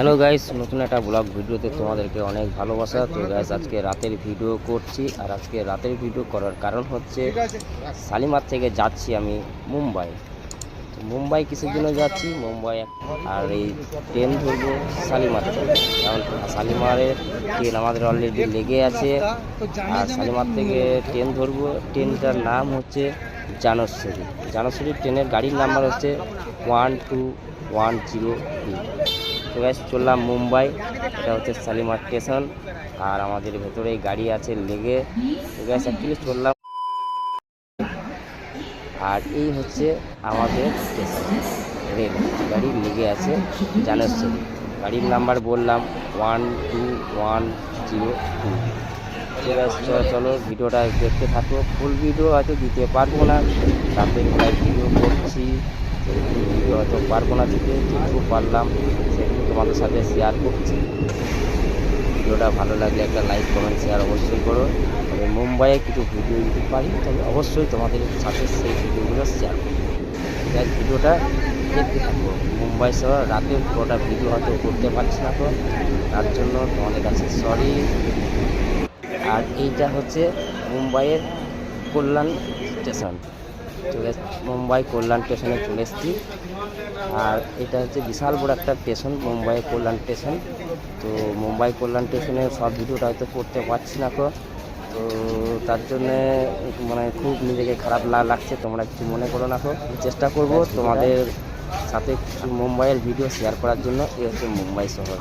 Hello guys নতুন একটা blog ভিডিওতে তোমাদেরকে অনেক ভালোবাসা। তো গাইস আজকে রাতের ভিডিও করছি। আর আজকে রাতের ভিডিও করার কারণ হচ্ছে, শালিমার থেকে যাচ্ছি আমি মুম্বাই। তো, মুম্বাই কিসের জন্য যাচ্ছি? মুম্বাই আর এই ট্রেন ধরবো শালিমার থেকে কারণ শালিমারের ট্রেন আমাদের অলরেডি লেগে আছে। আর শালিমার থেকে ট্রেন ধরবো। ট্রেনটার নাম হচ্ছে জানশ্বরী। জানশ্বরী ট্রেনের গাড়ির নাম্বার হচ্ছে one two one zero three তো গ্যাস চললাম মুম্বাই। এটা হচ্ছে শালিমার স্টেশন। আর আমাদের ভেতরেই গাড়ি আছে, লেগে। তো গ্যাস অ্যাকচুয়ালি চললাম। আর এই হচ্ছে আমাদের স্টেশন রেল। গাড়ি লেগে আছে জানেশ্বরী গাড়ির নাম্বার বললাম one two one zero two ঠিক আছে চলো ভিডিওটা দেখতে থাকো। ফুল ভিডিও হয়তো দিতে পারব না। বেলায় ভিডিও করছি। ভিডিও হয়তো পারব না দিতে, যেটুকু পারলাম, সেটুকু তোমাদের সাথে শেয়ার করছি। ভিডিওটা ভালো লাগলে একটা লাইক কমেন্ট শেয়ার অবশ্যই করো। তবে মুম্বাইয়ে কিছু ভিডিও যদি পারি, তবে অবশ্যই তোমাদের সাথে সেই ভিডিওগুলো শেয়ার করব। ভিডিওটা দেখতে থাকব মুম্বাই সহ রাতে পুরোটা ভিডিও হয়তো করতে পারছি না তো, তার জন্য তোমাদের কাছে সরি আর এইটা হচ্ছে মুম্বাইয়ের কল্যাণ স্টেশন চলে মুম্বাই কল্যাণ স্টেশনে চলে এসেছি। আর এটা হচ্ছে বিশাল বড় একটা স্টেশন মুম্বাই কল্যাণ স্টেশন তো মুম্বাই কল্যাণ স্টেশনে সব ভিডিওটা হয়তো করতে পারছি না তো। তো তার জন্যে মানে খুব নিজেকে খারাপ না লাগছে, তোমরা কিছু মনে করো না তো। চেষ্টা করব তোমাদের সাথে মুম্বাইয়ের ভিডিও শেয়ার করার জন্য। এই হচ্ছে মুম্বাই শহর।